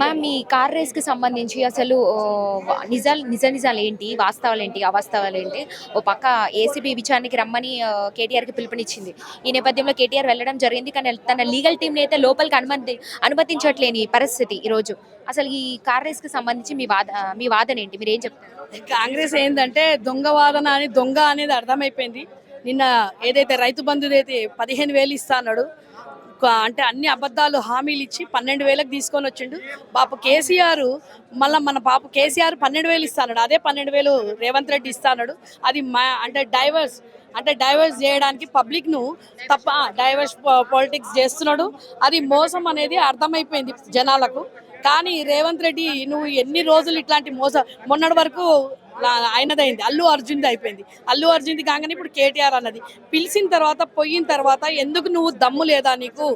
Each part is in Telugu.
మ్యామ్ మీ కార్ రేస్కి సంబంధించి అసలు నిజాలు నిజ నిజాలు ఏంటి? వాస్తవాలు ఏంటి? అవాస్తవాలు ఏంటి? ఓ పక్క ఏసీబీ విచారణకి రమ్మని కేటీఆర్ కేటీఆర్కి పిలుపునిచ్చింది. ఈ నేపథ్యంలో కేటీఆర్ వెళ్ళడం జరిగింది. కానీ తన లీగల్ టీంని అయితే లోపలికి అనుమతి అనుమతించట్లేని పరిస్థితి ఈరోజు. అసలు ఈ కార్ రేస్కి సంబంధించి మీ వాద మీ వాదన ఏంటి? మీరు ఏం చెప్తారు? కాంగ్రెస్ ఏంటంటే దొంగ వాదన అని దొంగ అనేది అర్థమైపోయింది. నిన్న ఏదైతే రైతు బంధుదైతే పదిహేను వేలు ఇస్తా అన్నాడు. అంటే అన్ని అబద్ధాలు హామీలు ఇచ్చి పన్నెండు వేలకు తీసుకొని వచ్చిండు. పాప కేసీఆర్ మళ్ళీ మన పాప కేసీఆర్ పన్నెండు వేలు ఇస్తాడు అదే పన్నెండు వేలు రేవంత్ రెడ్డి ఇస్తాడు అది మా అంటే డైవర్స్ అంటే డైవర్స్ చేయడానికి పబ్లిక్ను తప్ప డైవర్స్ పాలిటిక్స్ చేస్తున్నాడు. అది మోసం అనేది అర్థమైపోయింది జనాలకు. కానీ రేవంత్ రెడ్డి నువ్వు ఎన్ని రోజులు ఇట్లాంటి మోస మొన్నటి వరకు ఆయనదైంది. అల్లు అర్జున్ది అయిపోయింది. అల్లు అర్జున్ది కాగానే ఇప్పుడు కేటీఆర్ అన్నది. పిలిచిన తర్వాత పోయిన తర్వాత ఎందుకు నువ్వు దమ్ము లేదా నీకు?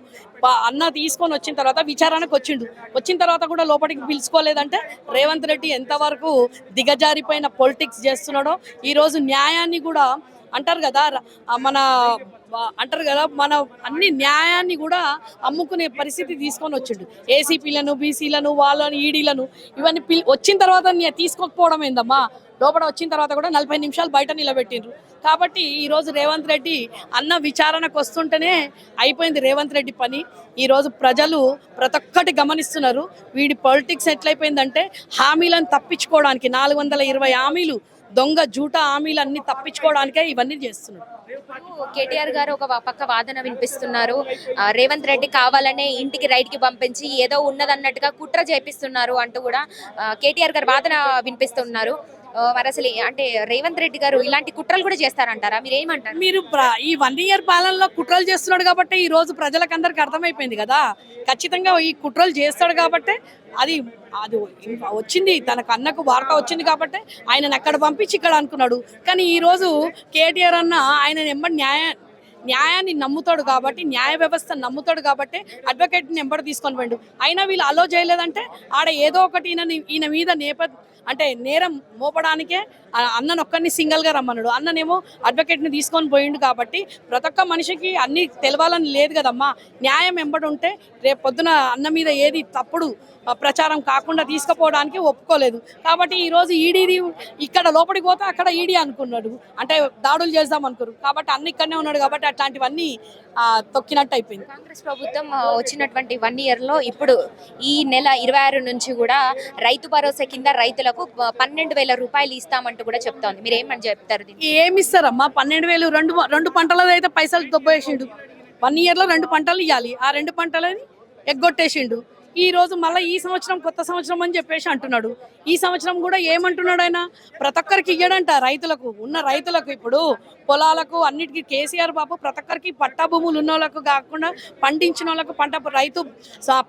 అన్న తీసుకొని వచ్చిన తర్వాత విచారణకు వచ్చిండు. వచ్చిన తర్వాత కూడా లోపలికి పిలుచుకోలేదంటే రేవంత్ రెడ్డి ఎంతవరకు దిగజారిపోయిన పొలిటిక్స్ చేస్తున్నాడో ఈరోజు న్యాయాన్ని కూడా అంటారు కదా మన అంటారు కదా మన అన్ని న్యాయాన్ని కూడా అమ్ముకునే పరిస్థితి తీసుకొని వచ్చిండు. ఏసీపీలను బీసీలను వాళ్ళను ఈడీలను ఇవన్నీ పిల్ వచ్చిన తర్వాత తీసుకోకపోవడం ఏందమ్మా? లోపల వచ్చిన తర్వాత కూడా నలభై నిమిషాలు బయట నిలబెట్టిండ్రు. కాబట్టి ఈరోజు రేవంత్ రెడ్డి అన్న విచారణకు వస్తుంటేనే అయిపోయింది రేవంత్ రెడ్డి పని. ఈరోజు ప్రజలు ప్రతి ఒక్కటి గమనిస్తున్నారు. వీడి పొలిటిక్స్ ఎట్లయిపోయిందంటే హామీలను తప్పించుకోవడానికి నాలుగు వందల ఇరవై హామీలు దొంగ జూట హామీలు అన్ని తప్పించుకోవడానికే ఇవన్నీ చేస్తున్నారు. కేటీఆర్ గారు ఒక పక్క వాదన వినిపిస్తున్నారు. రేవంత్ రెడ్డి కావాలనే ఇంటికి రైడ్కి పంపించి ఏదో ఉన్నదన్నట్టుగా కుట్ర చేపిస్తున్నారు అంటూ కూడా కేటీఆర్ గారు వాదన వినిపిస్తున్నారు. మరి అసలు అంటే రేవంత్ రెడ్డి గారు ఇలాంటి కుట్రలు కూడా చేస్తారంటారా? మీరు ఏమంటారు? మీరు ఈ వన్ ఇయర్ పాలనలో కుట్రలు చేస్తున్నాడు కాబట్టి ఈ రోజు ప్రజలకందరికి అర్థమైపోయింది కదా. ఖచ్చితంగా ఈ కుట్రలు చేస్తాడు కాబట్టి అది అది వచ్చింది. తనకు అన్నకు వార్త వచ్చింది కాబట్టి ఆయనను అక్కడ పంపించి ఇక్కడ అనుకున్నాడు. కానీ ఈరోజు కేటీఆర్ అన్న ఆయన ఎంబడి న్యాయ న్యాయాన్ని నమ్ముతాడు కాబట్టి న్యాయ వ్యవస్థ నమ్ముతాడు కాబట్టి అడ్వకేట్ నెంబర్ తీసుకొని పోయిండు. అయినా వీళ్ళు అలో చేయలేదంటే ఆడ ఏదో ఒకటి ఈయన ఈయన మీద నేప అంటే నేరం మోపడానికే అన్నను ఒక్కరిని సింగిల్గా రమ్మన్నాడు. అన్ననేమో అడ్వకేట్ని తీసుకొని పోయిండు కాబట్టి ప్రతి ఒక్క మనిషికి అన్ని తెలవాలని లేదు కదమ్మా. న్యాయం వెంబడి ఉంటే రేపు పొద్దున అన్న మీద ఏది తప్పుడు ప్రచారం కాకుండా తీసుకుపోవడానికి ఒప్పుకోలేదు. కాబట్టి ఈరోజు ఈడీది ఇక్కడ లోపలికి పోతే అక్కడ ఈడీ అనుకున్నాడు. అంటే దాడులు చేద్దాం అనుకోరు కాబట్టి అన్న ఇక్కడనే ఉన్నాడు కాబట్టి అట్లాంటివన్నీ తొక్కినట్టు అయిపోయింది. కాంగ్రెస్ ప్రభుత్వం వచ్చినటువంటి వన్ ఇయర్లో ఇప్పుడు ఈ నెల ఇరవై ఆరు నుంచి కూడా రైతు భరోసా కింద రైతులకు పన్నెండు వేల రూపాయలు ఇస్తామంటూ కూడా చెప్తోంది. మీరు ఏమని చెప్తారు ఏమి ఇస్తారమ్మా పన్నెండు వేలు రెండు రెండు పంటలది అయితే పైసలు దొబ్బేసిండు. వన్ ఇయర్లో రెండు పంటలు ఇవ్వాలి ఆ రెండు పంటలని ఎగ్గొట్టేసిండు. ఈ రోజు మళ్ళీ ఈ సంవత్సరం కొత్త సంవత్సరం అని చెప్పేసి అంటున్నాడు. ఈ సంవత్సరం కూడా ఏమంటున్నాడు ఆయన? ప్రతి ఒక్కరికి ఇయ్యడంట రైతులకు. ఉన్న రైతులకు ఇప్పుడు పొలాలకు అన్నిటికీ కేసీఆర్ బాబు ప్రతి ఒక్కరికి పట్టా భూములు ఉన్న వాళ్ళకు కాకుండా పండించిన వాళ్ళకు పంట రైతు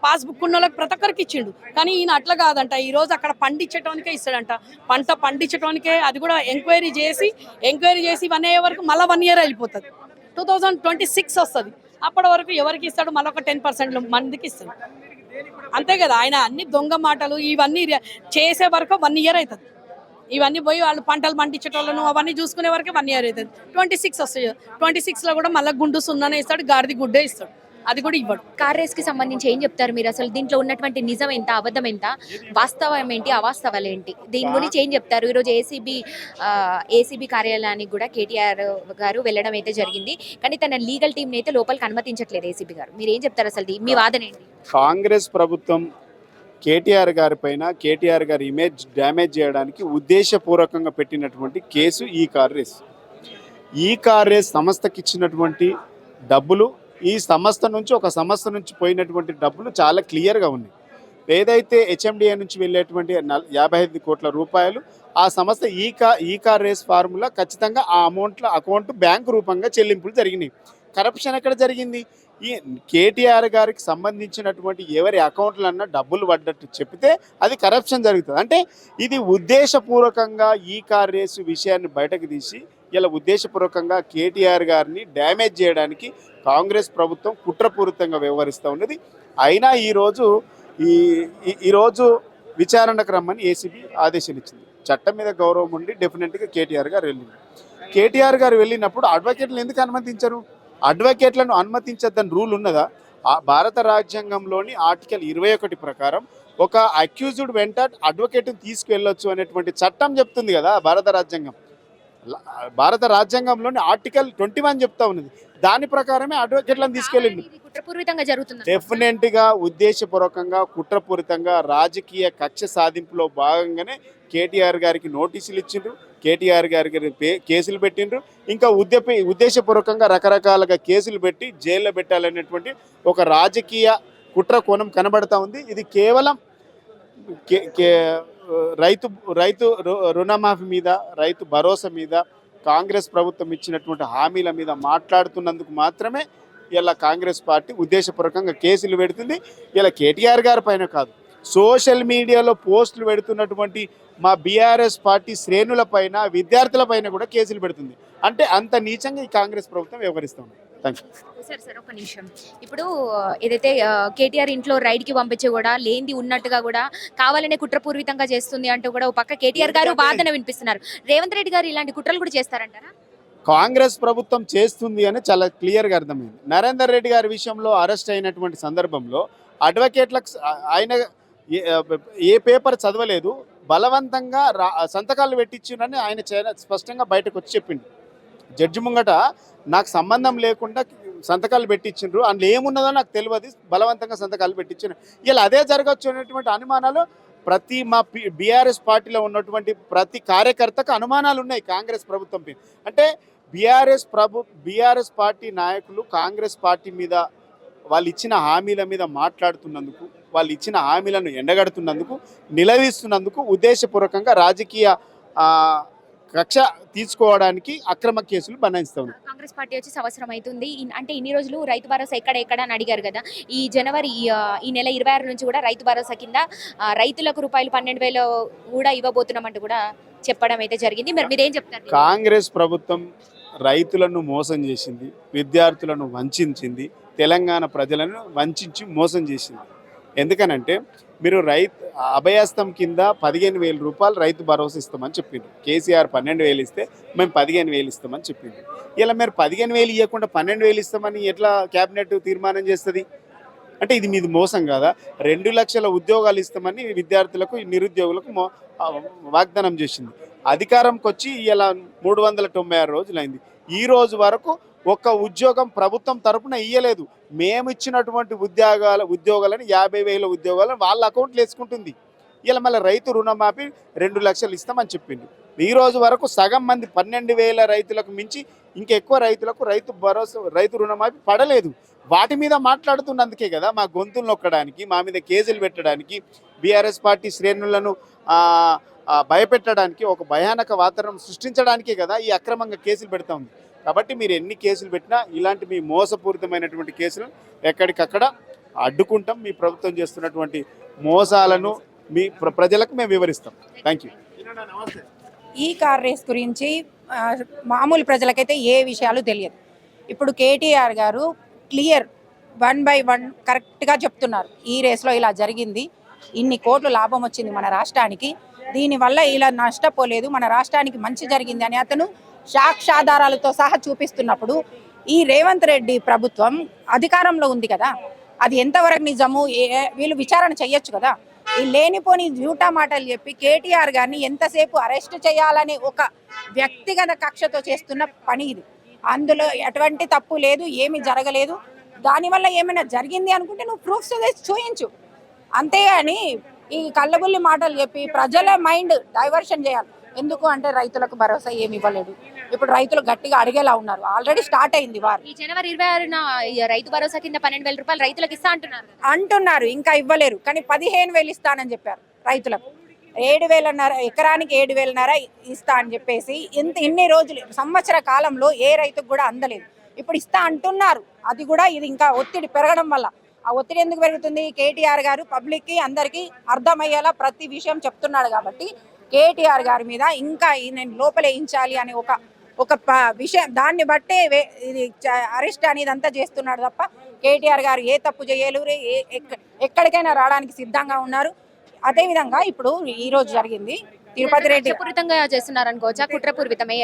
పాస్బుక్ ఉన్న వాళ్ళకి ప్రతి ఒక్కరికి ఇచ్చిండు. కానీ ఈయన అట్లా కాదంట. ఈ రోజు అక్కడ పండించటానికే ఇస్తాడంట. పంట పండించటానికే అది కూడా ఎంక్వైరీ చేసి ఎంక్వైరీ చేసి వన్ అయ్యే వరకు మళ్ళీ వన్ ఇయర్ వెళ్ళిపోతుంది టూ థౌజండ్ ట్వంటీ సిక్స్ వస్తుంది. అప్పటి వరకు ఎవరికి ఇస్తాడు? మళ్ళీ ఒక టెన్ పర్సెంట్ మందికి ఇస్తాడు. అంతే కదా ఆయన అన్ని దొంగ మాటలు ఇవన్నీ చేసే వరకు వన్ ఇయర్ అవుతుంది ఇవన్నీ పోయి వాళ్ళు పంటలు పండించేటోళ్ళను అవన్నీ చూసుకునే వరకు వన్ ఇయర్ అవుతుంది ట్వంటీ సిక్స్ వస్తాయి. ట్వంటీ సిక్స్లో కూడా మళ్ళీ గుండు సున్నానే ఇస్తాడు గాడిది గుడ్డే ఇస్తాడు. అది కూడా ఇవ్వడు. కార్ రేస్కి సంబంధించి ఏం చెప్తారు మీరు? అసలు దీంట్లో ఉన్నటువంటి నిజం ఎంత అబద్ధం ఎంత? వాస్తవం ఏంటి అవాస్తవాలు ఏంటి? దీని గురించి ఏం చెప్తారు? ఈరోజు ఏసీబీ ఏసీబీ కార్యాలయానికి కూడా కేటీఆర్ గారు వెళ్ళడం అయితే జరిగింది. కానీ తన లీగల్ టీం అయితే లోపలికి అనుమతించట్లేదు ఏసీబీ గారు. మీరు ఏం చెప్తారు అసలు మీ వాదన ఏంటి? కాంగ్రెస్ ప్రభుత్వం కేటీఆర్ గారి పైన కేటీఆర్ గారి ఇమేజ్ డ్యామేజ్ చేయడానికి ఉద్దేశపూర్వకంగా పెట్టినటువంటి కేసు ఈ కార్ రేస్. ఈ కార్ రేస్ సంస్థకి ఇచ్చినటువంటి డబ్బులు ఈ సంస్థ నుంచి ఒక సంస్థ నుంచి పోయినటువంటి డబ్బులు చాలా క్లియర్గా ఉన్నాయి. ఏదైతే హెచ్ఎండిఏ నుంచి వెళ్ళేటువంటి యాభై ఐదు కోట్ల రూపాయలు ఆ సంస్థ ఈ కా ఈ కార్ రేస్ ఫార్ములా ఖచ్చితంగా ఆ అమౌంట్లో అకౌంట్ బ్యాంక్ రూపంగా చెల్లింపులు జరిగినాయి. కరప్షన్ ఎక్కడ జరిగింది? ఈ కేటీఆర్ గారికి సంబంధించినటువంటి ఎవరి అకౌంట్లన్నా డబ్బులు పడ్డట్టు చెప్తే అది కరప్షన్ జరుగుతుంది. అంటే ఇది ఉద్దేశపూర్వకంగా ఈ కార్ రేసు విషయాన్ని బయటకు తీసి ఇలా ఉద్దేశపూర్వకంగా కేటీఆర్ గారిని డ్యామేజ్ చేయడానికి కాంగ్రెస్ ప్రభుత్వం కుట్రపూరితంగా వ్యవహరిస్తూ ఉన్నది. అయినా ఈరోజు ఈ ఈరోజు విచారణకు రమ్మని ఏసీబీ ఆదేశాలు ఇచ్చింది చట్టం మీద గౌరవం ఉండి డెఫినెట్గా కేటీఆర్ గారు వెళ్ళింది. కేటీఆర్ గారు వెళ్ళినప్పుడు అడ్వకేట్లు ఎందుకు అనుమతించరు? అడ్వకేట్లను అనుమతించద్దని రూల్ ఉన్నదా? భారత రాజ్యాంగంలోని ఆర్టికల్ ఇరవై ఒకటి ప్రకారం ఒక అక్యూజ్డ్ వెంట అడ్వకేట్ని తీసుకువెళ్ళొచ్చు అనేటువంటి చట్టం చెప్తుంది కదా భారత రాజ్యాంగం. భారత రాజ్యాంగంలోని ఆర్టికల్ ట్వంటీ వన్ చెప్తా ఉన్నది. దాని ప్రకారమే అడ్వకేట్లను తీసుకెళ్ళింది ఇది కుట్రపూరితంగా జరుగుతుంది. డెఫినెట్గా ఉద్దేశపూర్వకంగా కుట్రపూరితంగా రాజకీయ కక్ష సాధింపులో భాగంగానే కేటీఆర్ గారికి నోటీసులు ఇచ్చిండ్రు. కేటీఆర్ గారికి పే- కేసులు పెట్టిండ్రు. ఇంకా ఉద్య ఉద్దేశపూర్వకంగా రకరకాలుగా కేసులు పెట్టి జైల్లో పెట్టాలనేటువంటి ఒక రాజకీయ కుట్ర కోణం కనబడతా ఉంది. ఇది కేవలం కే- కే- రైతు రైతు రు- రుణమాఫీ మీద రైతు భరోసా మీద కాంగ్రెస్ ప్రభుత్వం ఇచ్చినటువంటి హామీల మీద మాట్లాడుతున్నందుకు మాత్రమే ఇలా కాంగ్రెస్ పార్టీ ఉద్దేశపూర్వకంగా కేసులు పెడుతుంది. ఇలా కేటీఆర్ గారి పైన కాదు. సోషల్ మీడియాలో పోస్టులు పెడుతున్నటువంటి మా బీఆర్ఎస్ పార్టీ శ్రేణుల పైన విద్యార్థుల పైన కూడా కేసులు పెడుతుంది. అంటే అంత నీచంగా ఈ కాంగ్రెస్ ప్రభుత్వం వ్యవహరిస్తుంది. సార్ సార్ ఒక నిమిషం. ఇప్పుడు ఏదైతే కేటీఆర్ ఇంట్లో రైడ్కి పంపించి కూడా లేనిది ఉన్నట్టుగా కూడా కావాలనే కుట్రపూర్వితంగా చేస్తుంది అంటూ కూడా ఒక పక్క కేటీఆర్ గారు వాదన వినిపిస్తున్నారు. రేవంత్ రెడ్డి గారు ఇలాంటి కుట్రలు కూడా చేస్తారంటారా? కాంగ్రెస్ ప్రభుత్వం చేస్తుంది అని చాలా క్లియర్గా అర్థమైంది. నరేందర్ రెడ్డి గారి విషయంలో అరెస్ట్ అయినటువంటి సందర్భంలో అడ్వకేట్లకు ఆయన ఏ- ఏ పేపర్ చదవలేదు బలవంతంగా రా- సంతకాలు పెట్టించునని ఆయన స్పష్టంగా బయటకు వచ్చి చెప్పిండు. జడ్జి ముంగట నాకు సంబంధం లేకుండా సంతకాలు పెట్టించిండ్రు అందులో ఏమున్నదో నాకు తెలియదు బలవంతంగా సంతకాలు పెట్టించిన ఇలా అదే జరగచ్చు అనేటువంటి అనుమానాలు ప్రతి మా బీఆర్ఎస్ పార్టీలో ఉన్నటువంటి ప్రతి కార్యకర్తకు అనుమానాలు ఉన్నాయి కాంగ్రెస్ ప్రభుత్వం పైన అంటే బీఆర్ఎస్ ప్రభు బీఆర్ఎస్ పార్టీ నాయకులు కాంగ్రెస్ పార్టీ మీద వాళ్ళు ఇచ్చిన హామీల మీద మాట్లాడుతున్నందుకు వాళ్ళు ఇచ్చిన హామీలను ఎండగడుతున్నందుకు నిలదీస్తున్నందుకు ఉద్దేశపూర్వకంగా రాజకీయ కక్ష తీసుకోవడానికి అక్రమ కేసులు బనాయిస్తూ. ఉన్నారు కాంగ్రెస్ పార్టీ వచ్చి సంవత్సరం అవుతుంది. అంటే ఇన్ని రోజులు రైతు భరోసా ఎక్కడ ఎక్కడ అని అడిగారు కదా. ఈ జనవరి ఈ, నెల ఇరవై ఆరు నుంచి కూడా రైతు భరోసా కింద రైతులకు రూపాయలు పన్నెండు వేలు కూడా ఇవ్వబోతున్నామంటూ కూడా చెప్పడం అయితే జరిగింది. మరి మీరేం చెప్తారు? కాంగ్రెస్ ప్రభుత్వం రైతులను మోసం చేసింది విద్యార్థులను వంచింది తెలంగాణ ప్రజలను వంచి మోసం చేసింది. ఎందుకనంటే మీరు రైతు అభయాస్తం కింద పదిహేను వేల రూపాయలు రైతు భరోసా ఇస్తామని చెప్పిండ్రు. కేసీఆర్ పన్నెండు వేలు ఇస్తే మేము పదిహేను వేలు ఇస్తామని చెప్పిండ్రు. ఇలా మీరు పదిహేను వేలు ఇవ్వకుండా పన్నెండు వేలు ఇస్తామని ఎట్లా క్యాబినెట్ తీర్మానం చేస్తుంది? అంటే ఇది మీది మోసం కదా? రెండు లక్షల ఉద్యోగాలు ఇస్తామని విద్యార్థులకు నిరుద్యోగులకు వాగ్దానం చేసింది. అధికారంకి వచ్చి ఇలా మూడు వందల తొంభై ఆరు రోజులు అయింది ఈ రోజు వరకు ఒక్క ఉద్యోగం ప్రభుత్వం తరపున ఇయ్యలేదు. మేము ఇచ్చినటువంటి ఉద్యోగాల ఉద్యోగాలను యాభై వేల ఉద్యోగాలను వాళ్ళ అకౌంట్లు వేసుకుంటుంది. ఇలా మళ్ళీ రైతు రుణమాఫీ రెండు లక్షలు ఇస్తామని చెప్పింది ఈ రోజు వరకు సగం మంది పన్నెండు వేల రైతులకు మించి ఇంకెక్కువ రైతులకు రైతు భరోసా రైతు రుణమాఫీ పడలేదు. వాటి మీద మాట్లాడుతున్నందుకే కదా మా గొంతులు నొక్కడానికి మా మీద కేసులు పెట్టడానికి బీఆర్ఎస్ పార్టీ శ్రేణులను భయపెట్టడానికి ఒక భయానక వాతావరణం సృష్టించడానికే కదా ఈ అక్రమంగా కేసులు పెడతా ఉంది. కాబట్టి మీరు ఎన్ని కేసులు పెట్టినా ఇలాంటి మీ మోసపూరితమైనటువంటి కేసులు ఎక్కడికక్కడ అడ్డుకుంటాం. మీ ప్రభుత్వం చేస్తున్నటువంటి మోసాలను మీ ప్ర- ప్రజలకు మేము వివరిస్తాం. థ్యాంక్ యూ ఈ కార్ రేస్ గురించి మామూలు ప్రజలకైతే ఏ విషయాలు తెలియదు. ఇప్పుడు కేటీఆర్ గారు క్లియర్ వన్ బై వన్ కరెక్ట్గా చెప్తున్నారు. ఈ రేస్లో ఇలా జరిగింది. ఇన్ని కోట్లు లాభం వచ్చింది మన రాష్ట్రానికి. దీనివల్ల ఇలా నష్టపోలేదు. మన రాష్ట్రానికి మంచి జరిగింది అని అతను సాక్ష్యాధారాలతో సహా చూపిస్తున్నప్పుడు ఈ రేవంత్ రెడ్డి ప్రభుత్వం అధికారంలో ఉంది కదా. అది ఎంతవరకు నిజము? వీళ్ళు విచారణ చేయొచ్చు కదా. ఈ లేనిపోని జూటా మాటలు చెప్పి కేటీఆర్ గారిని ఎంతసేపు అరెస్ట్ చేయాలనే ఒక వ్యక్తిగత కక్షతో చేస్తున్న పని ఇది. అందులో ఎటువంటి తప్పు లేదు ఏమి జరగలేదు. దానివల్ల ఏమైనా జరిగింది అనుకుంటే నువ్వు ప్రూఫ్స్ చూయించు అంతేగాని ఈ కళ్ళబుల్లి మాటలు చెప్పి ప్రజల మైండ్ డైవర్షన్ చేయాలి. ఎందుకు అంటే రైతులకు భరోసా ఏమి ఇవ్వలేదు. ఇప్పుడు రైతులు గట్టిగా అడిగేలా ఉన్నారు. ఆల్రెడీ స్టార్ట్ అయింది వారు. ఈ జనవరి ఇరవై ఆరున రైతు భరోసా కింద పన్నెండు వేల రూపాయలు రైతులకు ఇస్తా అంటున్నారు. అంటున్నారు. ఇంకా ఇవ్వలేరు. కానీ పదిహేను వేలు ఇస్తానని చెప్పారు రైతులకు. ఏడు వేలన్నర ఎకరానికి ఏడు వేలన్నర ఇస్తా అని చెప్పేసి ఇంత ఇన్ని రోజులు సంవత్సర కాలంలో ఏ రైతుకు కూడా అందలేదు. ఇప్పుడు ఇస్తా అంటున్నారు. అది కూడా ఇది ఇంకా ఒత్తిడి పెరగడం వల్ల. ఆ ఒత్తిడి ఎందుకు పెరుగుతుంది? కేటీఆర్ గారు పబ్లిక్కి అందరికీ అర్థమయ్యేలా ప్రతి విషయం చెప్తున్నాడు కాబట్టి కేటీఆర్ గారి మీద ఇంకా నేను లోపలేయించాలి అనే ఒక ఒక ప- విషయం దాన్ని బట్టే వే- ఇది అరెస్ట్ అనేది అంతా చేస్తున్నాడు తప్ప కేటీఆర్ గారు ఏ తప్పు చేయలేరు ఏ ఎక్క- ఎక్కడికైనా రావడానికి సిద్ధంగా ఉన్నారు. అదేవిధంగా ఇప్పుడు ఈ రోజు జరిగింది తిరుపతి రెడ్డి కుట్రపూరితంగా చేస్తున్నారు అనుకోవచ్చా కుట్రపూరితమే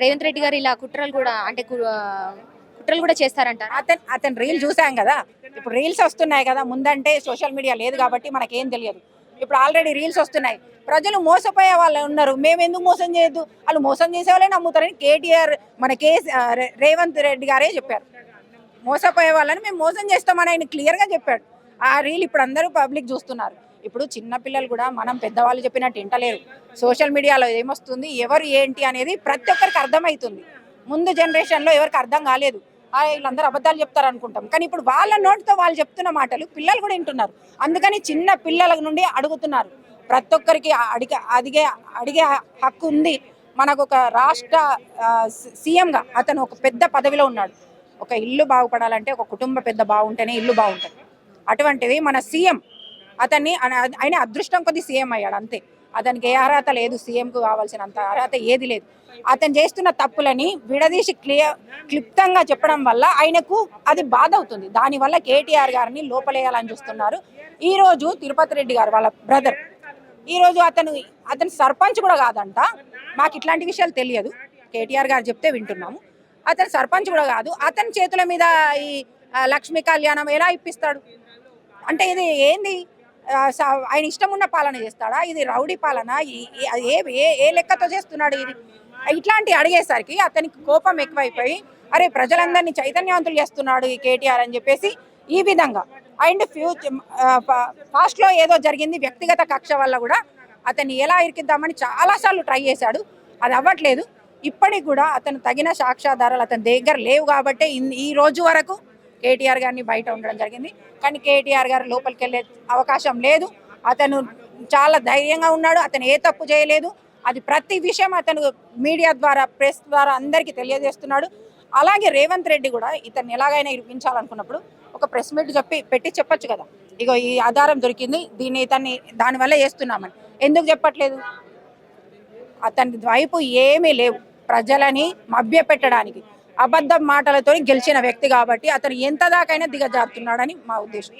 రేవంత్ రెడ్డి గారు ఇలా కుట్రలు కూడా అంటే కుట్రలు కూడా చేస్తారంటారా? అతను అతను రీల్ చూసాం కదా ఇప్పుడు రీల్స్ వస్తున్నాయి కదా ముందంటే సోషల్ మీడియా లేదు కాబట్టి మనకేం తెలియదు. ఇప్పుడు ఆల్రెడీ రీల్స్ వస్తున్నాయి. ప్రజలు మోసపోయే వాళ్ళు ఉన్నారు. మేము ఎందుకు మోసం చేయొద్దు? వాళ్ళు మోసం చేసే వాళ్ళే నమ్ముతారని కేటీఆర్ మన కే రేవంత్ రెడ్డి గారే చెప్పారు. మోసపోయే వాళ్ళని మేము మోసం చేస్తామని ఆయన క్లియర్గా చెప్పాడు. ఆ రీల్ ఇప్పుడు అందరూ పబ్లిక్ చూస్తున్నారు. ఇప్పుడు చిన్నపిల్లలు కూడా మనం పెద్దవాళ్ళు చెప్పినట్టు వింటలేరు. సోషల్ మీడియాలో ఏమొస్తుంది? ఎవరు ఏంటి అనేది ప్రతి ఒక్కరికి అర్థమవుతుంది. ముందు జనరేషన్లో ఎవరికి అర్థం కాలేదు. వీళ్ళందరూ అబద్ధాలు చెప్తారు అనుకుంటాం కానీ ఇప్పుడు వాళ్ళ నోటితో వాళ్ళు చెప్తున్న మాటలు పిల్లలు కూడా వింటున్నారు. అందుకని చిన్న పిల్లల నుండి అడుగుతున్నారు. ప్రతి ఒక్కరికి అడిగే అడిగే అడిగే హక్కు ఉంది. మనకు ఒక రాష్ట్ర సీఎంగా అతను ఒక పెద్ద పదవిలో ఉన్నాడు. ఒక ఇల్లు బాగుపడాలంటే ఒక కుటుంబ పెద్ద బాగుంటేనే ఇల్లు బాగుంటుంది. అటువంటిది మన సీఎం. అతన్ని ఆయన- ఆయన అదృష్టం కొద్ది సీఎం అయ్యాడు అంతే. అతనికి ఏ అర్హత లేదు సీఎంకు కావాల్సినంత అర్హత ఏది లేదు. అతను చేస్తున్న తప్పులని విడదీసి క్లియర్ క్లుప్తంగా చెప్పడం వల్ల ఆయనకు అది బాధ అవుతుంది. దానివల్ల కేటీఆర్ గారిని లోపలేయాలని చూస్తున్నారు. ఈరోజు తిరుపతి రెడ్డి గారు వాళ్ళ బ్రదర్. ఈరోజు అతను అతను సర్పంచ్ కూడా కాదంట. మాకు ఇట్లాంటి విషయాలు తెలియదు. కేటీఆర్ గారు చెప్తే వింటున్నాము. అతను సర్పంచ్ కూడా కాదు. అతని చేతుల మీద ఈ లక్ష్మీ కళ్యాణం ఎలా ఇప్పిస్తాడు? అంటే ఇది ఏంది? ఆయన ఇష్టం ఉన్న పాలన చేస్తాడా? ఇది రౌడీ పాలన? ఏ ఏ- ఏ లెక్కతో చేస్తున్నాడు ఇది? ఇట్లాంటి అడిగేసరికి అతనికి కోపం ఎక్కువైపోయి అరే ప్రజలందరినీ చైతన్యవంతులు చేస్తున్నాడు ఈ కేటీఆర్ అని చెప్పేసి ఈ విధంగా. అండ్ ఫ్యూచర్ ఫాస్ట్లో ఏదో జరిగింది వ్యక్తిగత కక్ష వల్ల కూడా అతన్ని ఎలా ఇరికిద్దామని చాలాసార్లు ట్రై చేశాడు. అది అవ్వట్లేదు. ఇప్పటికి కూడా అతను తగిన సాక్ష్యాధారాలు అతని దగ్గర లేవు కాబట్టి ఇన్- ఈ రోజు వరకు కేటీఆర్ గారిని బయట ఉండడం జరిగింది. కానీ కేటీఆర్ గారు లోపలికి వెళ్ళే అవకాశం లేదు. అతను చాలా ధైర్యంగా ఉన్నాడు. అతను ఏ తప్పు చేయలేదు. అది ప్రతి విషయం అతను మీడియా ద్వారా ప్రెస్ ద్వారా అందరికీ తెలియజేస్తున్నాడు. అలాగే రేవంత్ రెడ్డి కూడా ఇతన్ని ఎలాగైనా ఇరిపించాలనుకున్నప్పుడు ఒక ప్రెస్ మీట్ చెప్పి పెట్టి చెప్పొచ్చు కదా. ఇగో ఈ ఆధారం దొరికింది. దీన్ని ఇతన్ని దానివల్ల చేస్తున్నామని. ఎందుకు చెప్పట్లేదు? అతని వైపు ఏమీ లేవు. ప్రజలని మభ్యపెట్టడానికి. అబద్ధం మాటలతో గెలిచిన వ్యక్తి కాబట్టి అతను ఎంత దాకైనా దిగజారుతున్నాడని మా ఉద్దేశం.